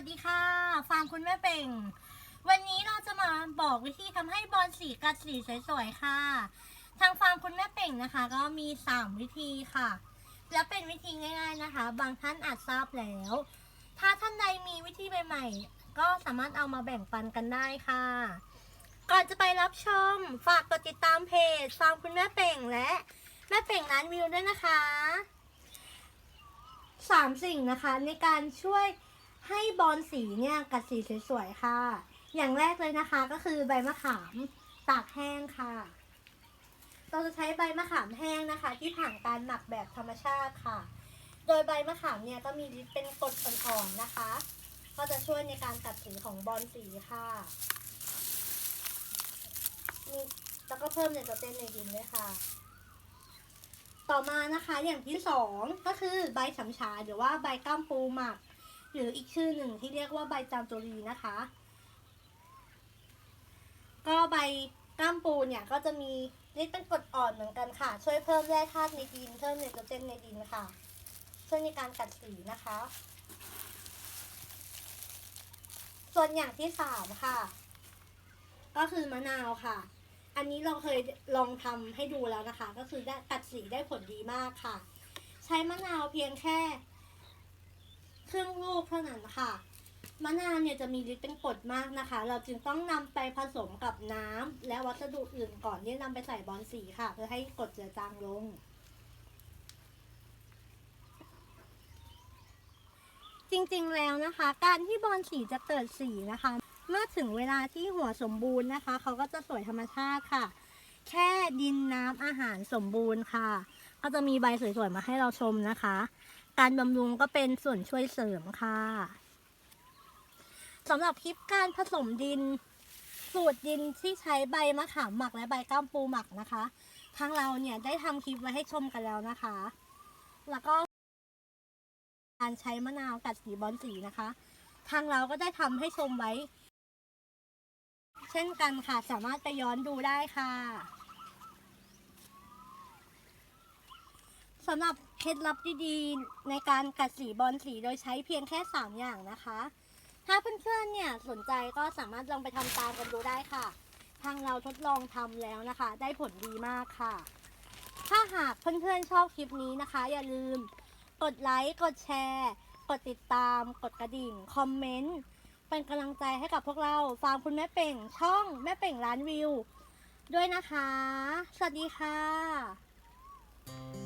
สดีค่ะ ฟาร์มคุณแม่เป่ง วันนี้เราจะมาบอกวิธีทำให้บอลสีกัดสีสวยๆค่ะ ทางฟาร์มคุณแม่เป่งนะคะ ก็มี 3 วิธีค่ะ และเป็นวิธีง่าย ๆนะคะ บางท่านอาจทราบแล้ว ถ้าท่านใดมีวิธีใหม่ๆ ก็สามารถเอามาแบ่งปันกันได้ค่ะ ก่อนจะไปรับชม ฝากกดติดตามเพจฟาร์มคุณแม่เป่งและแม่เป่งร้านวิวด้วยนะคะสามสิ่งนะคะในการช่วย ให้บอลสีเนี่ยกัดสีสวยๆค่ะ อย่างแรกเลยนะคะก็คือใบมะขามตากแห้งค่ะ เราจะใช้ใบมะขามแห้งนะคะ ที่ผ่านการหมักแบบธรรมชาติค่ะ โดยใบมะขามเนี่ยก็มีฤทธิ์เป็นกรดอ่อนๆนะคะ ก็จะช่วยในการกัดสีของบอลสีค่ะนี่แล้วก็เพิ่มไนโตรเจนในดินด้วยค่ะ ต่อมานะคะอย่างที่สองก็คือใบฉำฉาหรือว่าใบก้ามปูหมัก หรืออีกชื่อหนึ่งที่เรียกว่าใบจามจุรีนะคะ ก็ใบก้ามปูเนี่ยก็จะมีฤทธิ์เป็นกรดอ่อนเหมือนกันค่ะ ช่วยเพิ่มแร่ธาตุในดินเพิ่มไนโตรเจนในดินค่ะ ช่วยในการกัดสีนะคะ ส่วนอย่างที่สามค่ะ ก็คือมะนาวค่ะ อันนี้เราเคยลองทำให้ดูแล้วนะคะ ก็คือได้กัดสีได้ผลดีมากค่ะ ใช้มะนาวเพียงแค่ รึ่งลูกเท่านั้นค่ะ มะนาวเนี่ยจะมีฤทธิ์เป็นกรดมากนะคะ เราจึงต้องนำไปผสมกับน้ำและวัสดุอื่นก่อนที่จะนำไปใส่บอลสีค่ะ เพื่อให้กรดเจือจางลง จริงๆแล้วนะคะ การที่บอลสีจะเกิดสีนะคะ เมื่อถึงเวลาที่หัวสมบูรณ์นะคะ เขาก็จะสวยธรรมชาติค่ะ แค่ดินน้ำอาหารสมบูรณ์ค่ะ ก็จะมีใบสวยๆมาให้เราชมนะคะ การบำรุงก็เป็นส่วนช่วยเสริมค่ะสำหรับคลิปการผสมดิน สูตรดินที่ใช้ใบมะขามหมักและใบก้ามปูหมักนะคะ ทางเราเนี่ยได้ทำคลิปไว้ให้ชมกันแล้วนะคะ แล้วก็การใช้มะนาวกัดสีบอลสีนะคะ ทางเราก็ได้ทำให้ชมไว้ เช่นกันค่ะ สามารถไปย้อนดูได้ค่ะ สำหรับเคล็ดลับดีๆในการกัดสีบอลสีโดยใช้เพียงแค่ 3 อย่างนะคะ ถ้าเพื่อนๆเนี่ยสนใจก็สามารถลองไปทำตามกันดูได้ค่ะ ทางเราทดลองทำแล้วนะคะ ได้ผลดีมากค่ะ ถ้าหากเพื่อนๆชอบคลิปนี้นะคะ อย่าลืม กดไลค์ กดแชร์ กดติดตาม กดกระดิ่ง คอมเมนต์ เป็นกำลังใจให้กับพวกเราฟาร์มคุณแม่เป่ง ช่องแม่เป่งร้านวิว ด้วยนะคะ สวัสดีค่ะ